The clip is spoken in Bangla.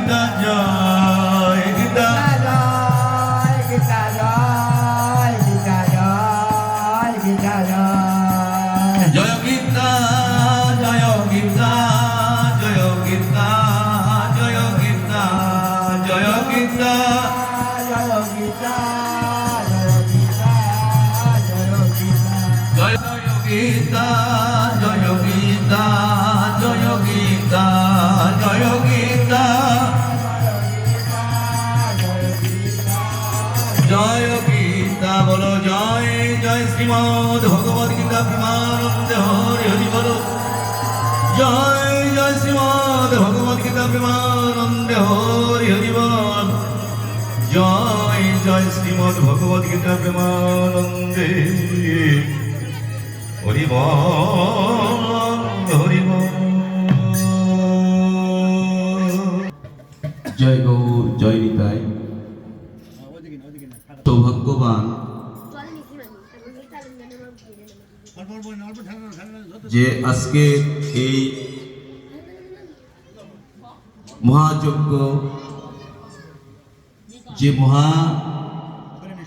গীতা জয় গীতা জয় গীতা জয় গীতা জয় গীতা জয় জয় গীতা জয় গীতা জয় গীতা জয় গীতা। জয় গীতা জয় গীতা জয় গীতা। জয় গীতা জয় গীতা। শ্রীমদ ভগবদ গীতা প্রেমানন্দে হরি হরি জয় জয় শ্রীমদ ভগবদ গীতা প্রেমানন্দে হরি হরি জয় জয় শ্রীমদ ভগবদ গীতা প্রেমানন্দে। হরি বল হরি বল। জয় গৌর, জয় নিতাই। সৌভাগ্যবান যে আজকে এই মহাযজ্ঞ যে মহা